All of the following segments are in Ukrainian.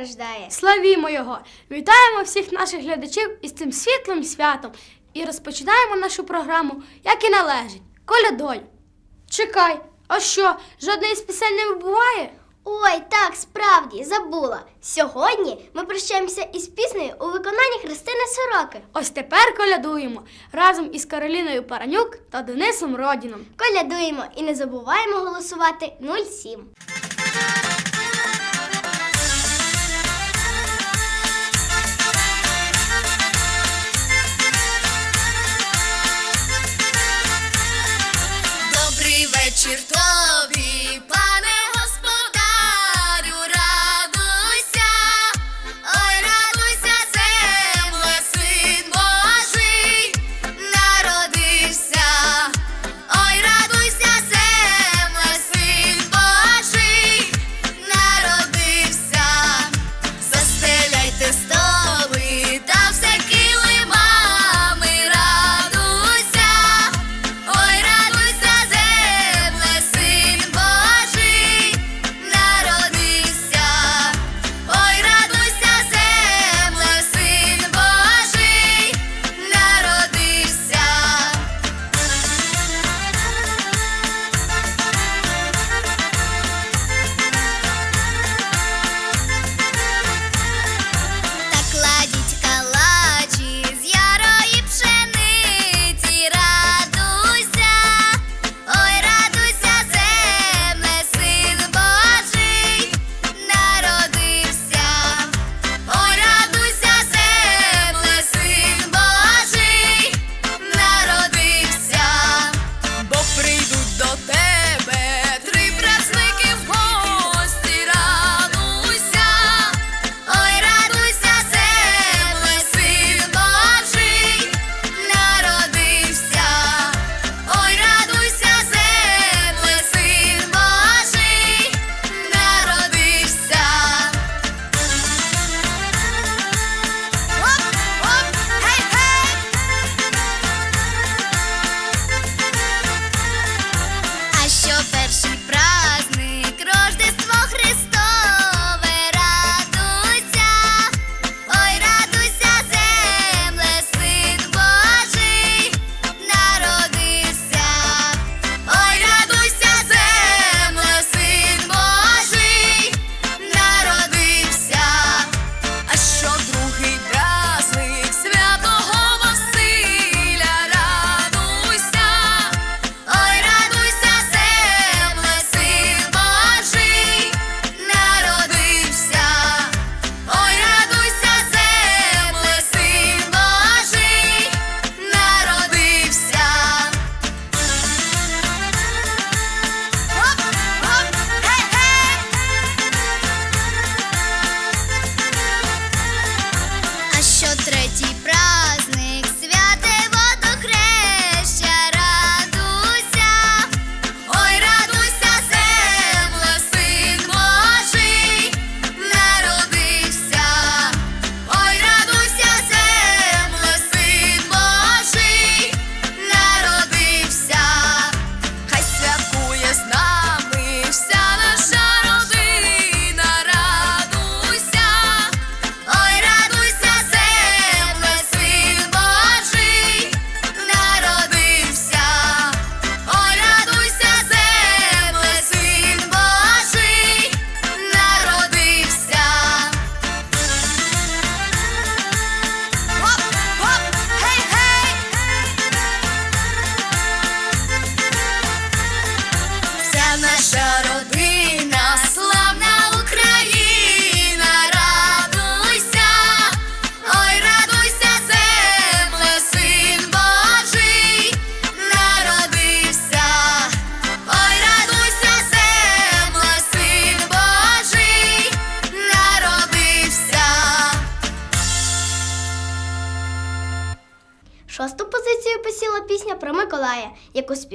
рождає. Славімо його! Вітаємо всіх наших глядачів із цим світлим святом і розпочинаємо нашу програму, як і належить. Колядою. Чекай, а що? Жодної з пісень не вибуває? Ой, так, справді, забула. Сьогодні ми прощаємося із піснею у виконанні Христини Сороки. Ось тепер колядуємо разом із Кароліною Паранюк та Денисом Родіном. Колядуємо і не забуваємо голосувати 07.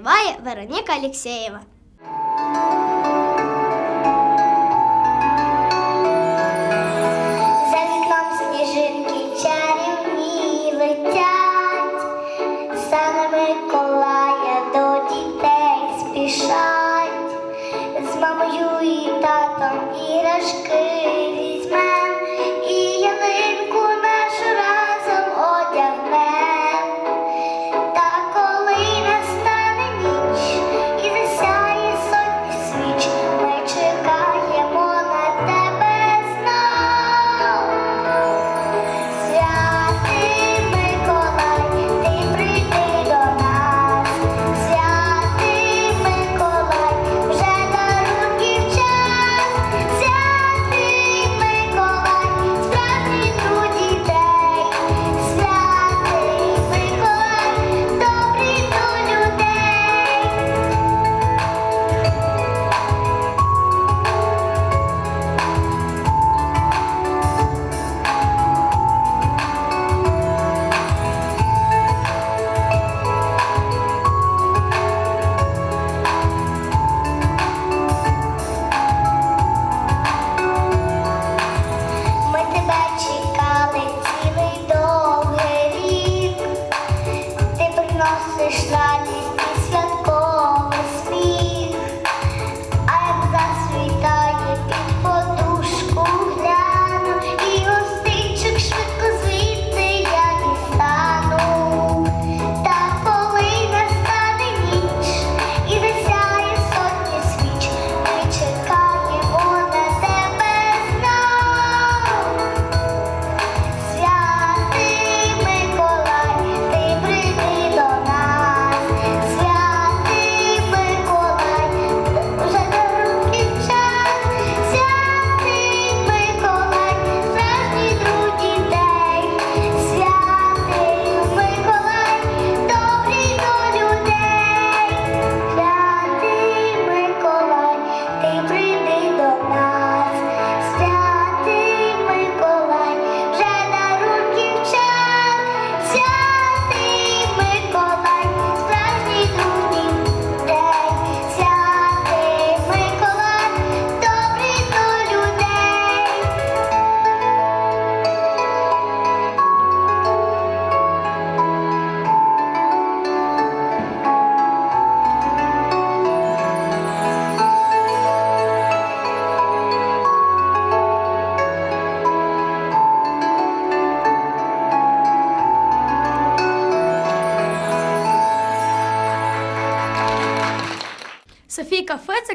співає Вероніка Алєксєєва. За вікном сніжинки чарівні летять, саме Миколая до дітей спішать, з мамою і татом і рашки.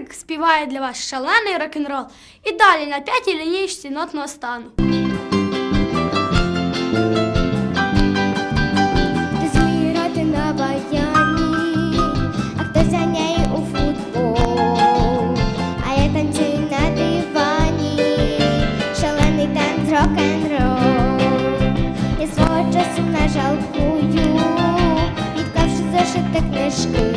Бортник співає для вас шалений рок-н-рол і далі на п'ятій лінійці нотного стану. На баяні, а хто за нею у футбол, а я танцюю на дивані, шалений танц рок-н-рол. І свого часу не жалкую, відклавши зашити книжки.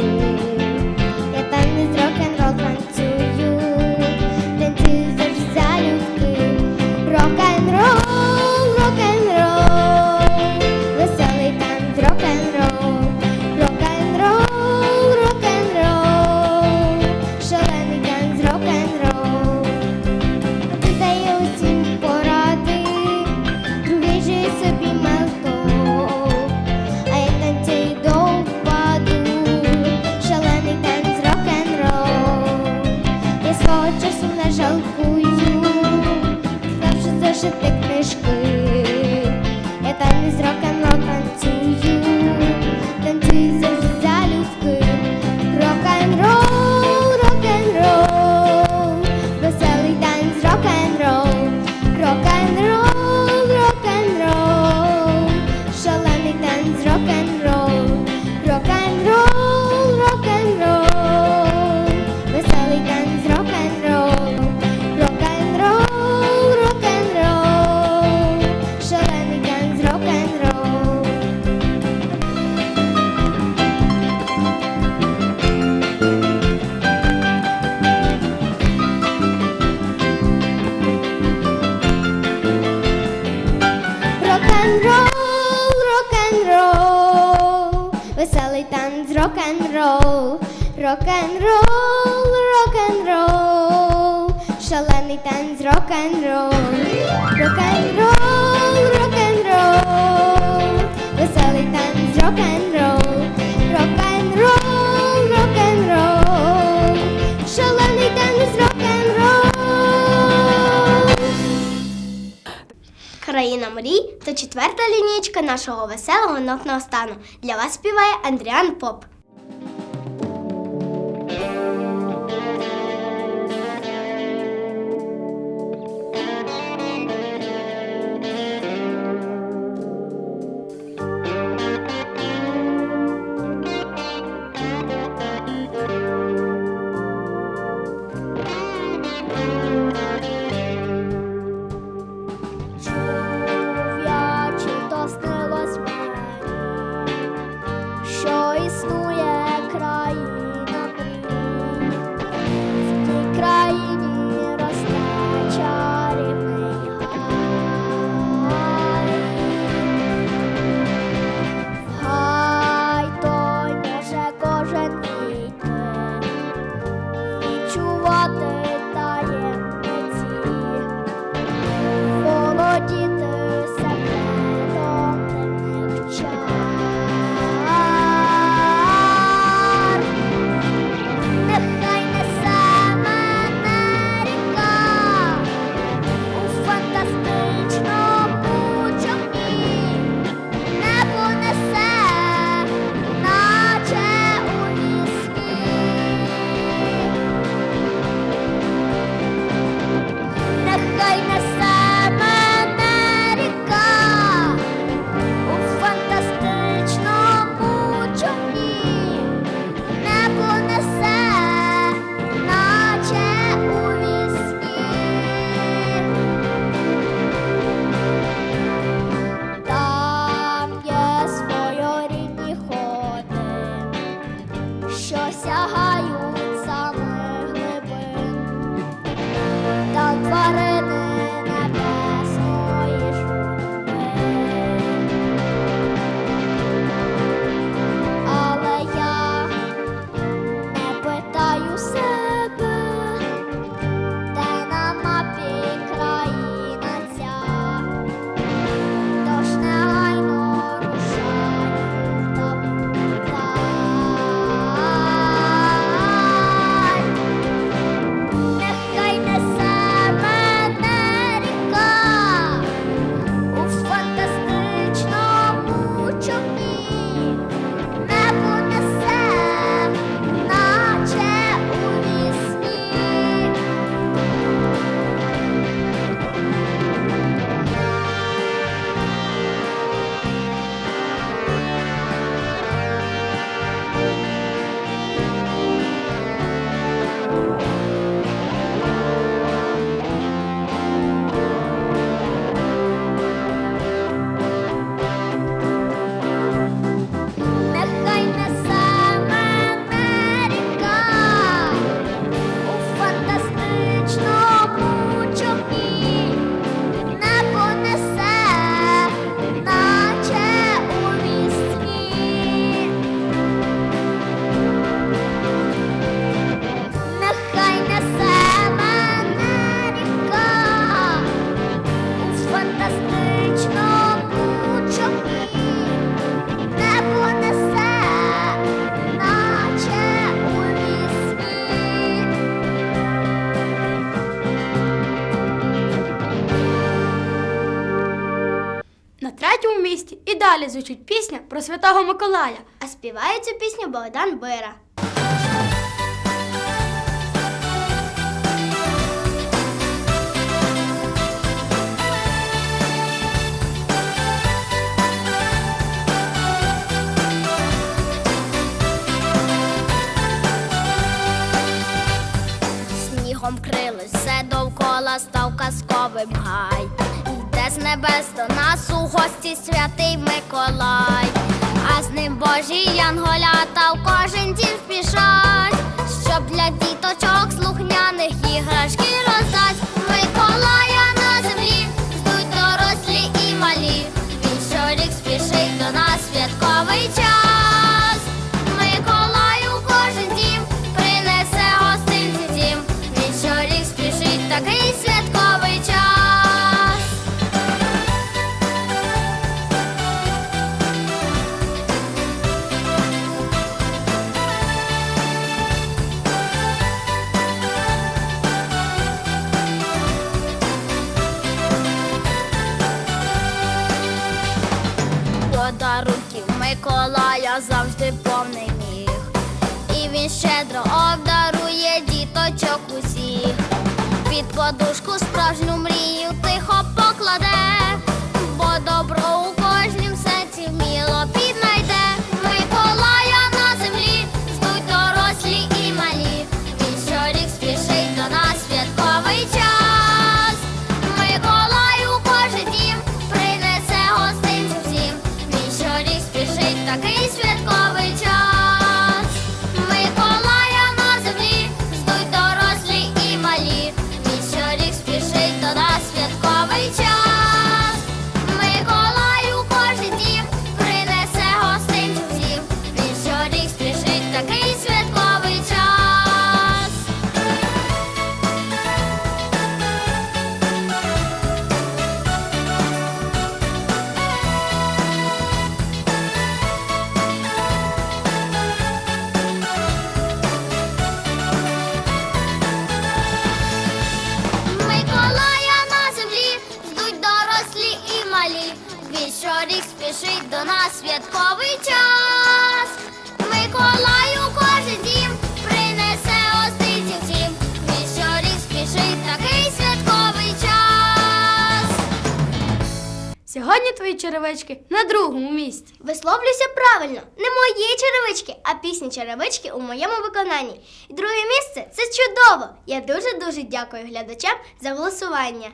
Марій, то четверта лінійка нашого веселого нотного стану. Для вас співає Андріан Поп. місті і далі звучить пісня про Святого Миколая, а співає цю пісню Богдан Бира. небес до нас у гості святий Миколай, а з ним божі янголята в кожен дім спішать, щоб для діток щедро обдарує діточок усіх, під подушку справжню мрію тихо покладе. Правильно, не мої черевички, а пісні черевички у моєму виконанні. І друге місце це чудово! Я дуже дуже дякую глядачам за голосування.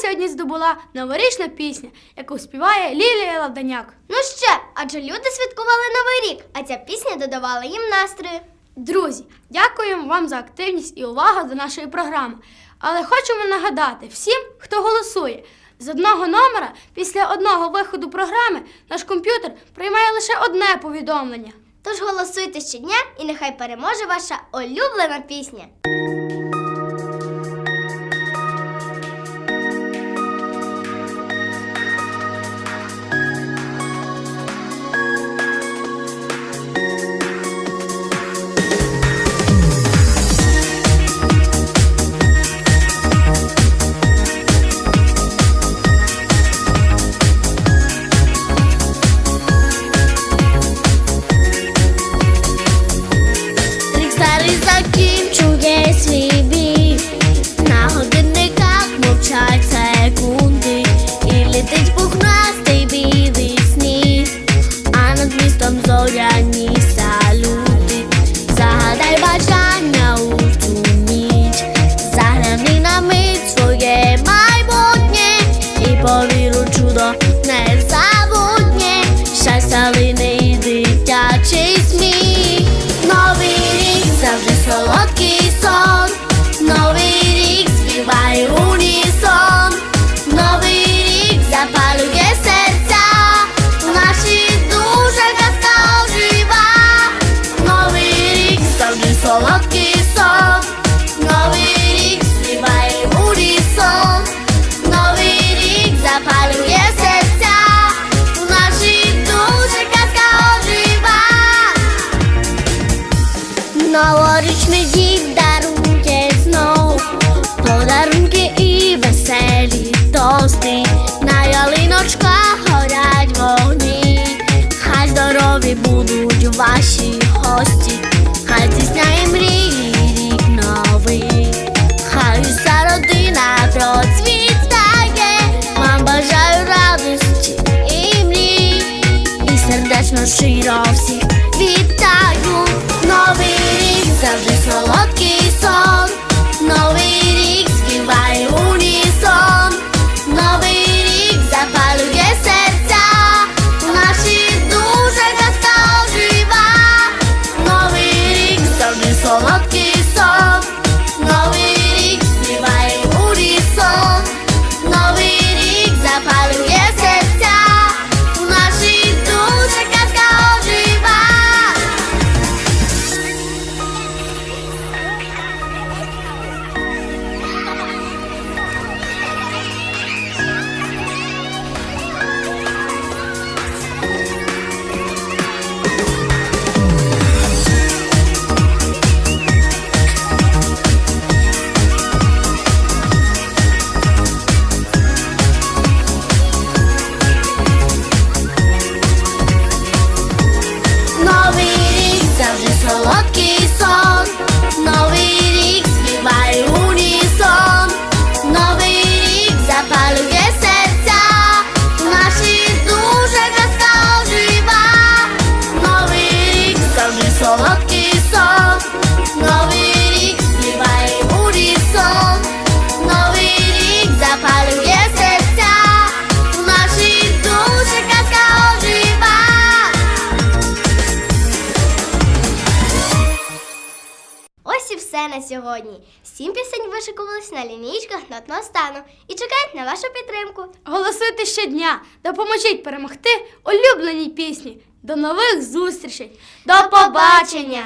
сьогодні здобула новорічна пісня, яку співає Лілія Ладаняк. Ну ще, адже люди святкували новий рік, а ця пісня додавала їм настрої. Друзі, дякуємо вам за активність і увагу до нашої програми. Але хочемо нагадати всім, хто голосує. З одного номера після одного виходу програми наш комп'ютер приймає лише одне повідомлення. Тож голосуйте щодня і нехай переможе ваша улюблена пісня. Christmas treat off. See, сьогодні. Сім пісень вишикувались на лінійках нотного стану і чекають на вашу підтримку. Голосуйте щодня, допоможіть перемогти улюбленій пісні. До нових зустрічей. До побачення!